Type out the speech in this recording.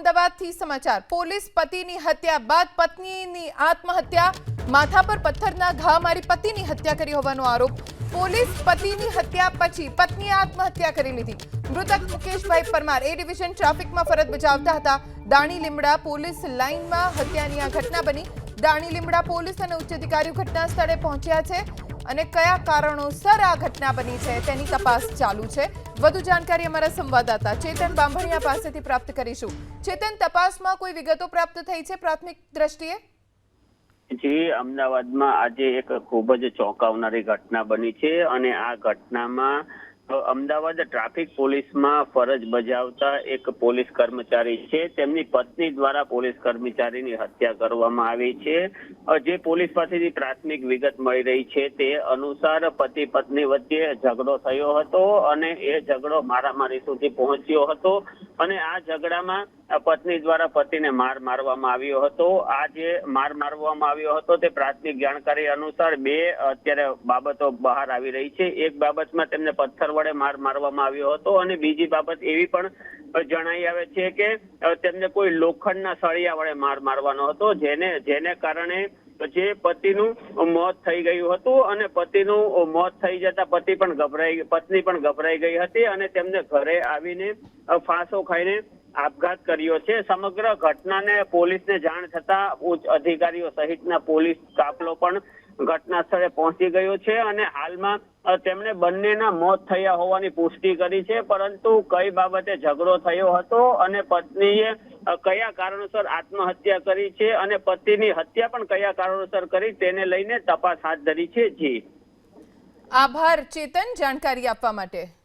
અમદાવાદથી સમાચાર. પોલીસ પતિની હત્યા બાદ પત્નીની આત્મહત્યા, માથા પર પથ્થરના ઘા મારી પતિની હત્યા કરી હોવાનો આરોપ. પોલીસ પતિની હત્યા પછી પત્નીએ આત્મહત્યા કરી લીધી. મૃતક મુકેશભાઈ પરમાર એ ડિવિઝન ટ્રાફિકમાં ફરજ બજાવતા હતા. દાણી લીમડા પોલીસ લાઇનમાં હત્યાની આ ઘટના બની. દાણી લીમડા પોલીસ અને ઉચ્ચ અધિકારીઓ ઘટના સ્થળે પહોંચ્યા છે. અને કયા કારણોસર આ ઘટના બની છે તેની તપાસ ચાલુ છે. વધુ જાણકારી અમારા સંવાદદાતા ચેતન બાંભણિયા પાસેથી પ્રાપ્ત કરીશું. ચેતન, તપાસમાં કોઈ વિગતો પ્રાપ્ત થઈ છે પ્રાથમિક દ્રષ્ટિએ? જી, અમદાવાદમાં આજે એક ખૂબ જ ચોંકાવનારી ઘટના બની છે અને આ ઘટનામાં અમદાવાદ ટ્રાફિક પોલીસમાં ફરજ બજાવતા એક પોલીસ કર્મચારી છે. તેમની પત્ની દ્વારા પોલીસ કર્મચારીની હત્યા કરવામાં આવી છે. જે પોલીસ પાસેથી પ્રાથમિક વિગત મળી રહી છે તે અનુસાર પતિ પત્ની વચ્ચે ઝઘડો થયો હતો અને એ ઝઘડો મારામારી સુધી પહોંચ્યો હતો. અને આ ઝઘડામાં પત્ની દ્વારા પતિને માર મારવામાં આવ્યો હતો. આ જે માર મારવામાં આવ્યો હતો તે પ્રાથમિક જાણકારી અનુસાર બે અત્યારે બાબતો બહાર આવી રહી છે. એક બાબતમાં તેમને પથ્થર વડે માર મારવામાં આવ્યો હતો અને બીજી બાબત એવી પણ જણાઈ આવે છે કે તેમને કોઈ લોખંડના સળિયા વડે માર મારવાનો હતો. જેને જેને કારણે જે પતિનું મોત થઈ ગયું હતું અને પતિનું મોત થઈ જતા પતિ પણ ગભરાઈ, પત્ની પણ ગભરાઈ ગઈ હતી અને તેમને ઘરે આવીને ફાંસો ખાઈને આપઘાત કર્યો છે. સમગ્ર ઘટનાને પોલીસને જાણ થતા ઉચ્ચ અધિકારીઓ સહિતના પોલીસ કાફલો પણ ઘટના સ્થળે પહોંચી ગયો છે અને હાલમાં તેમણે બંનેના મોત થયા હોવાની પુષ્ટિ કરી છે. પરંતુ કઈ બાબતે ઝઘડો થયો હતો અને પત્નીએ કયા કારણોસર આત્મહત્યા કરી છે અને પતિની હત્યા પણ કયા કારણોસર કરી તેને લઈને તપાસ હાથ ધરી છે? જી. આભાર, ચેતન. જાણકારી આપવા માટે.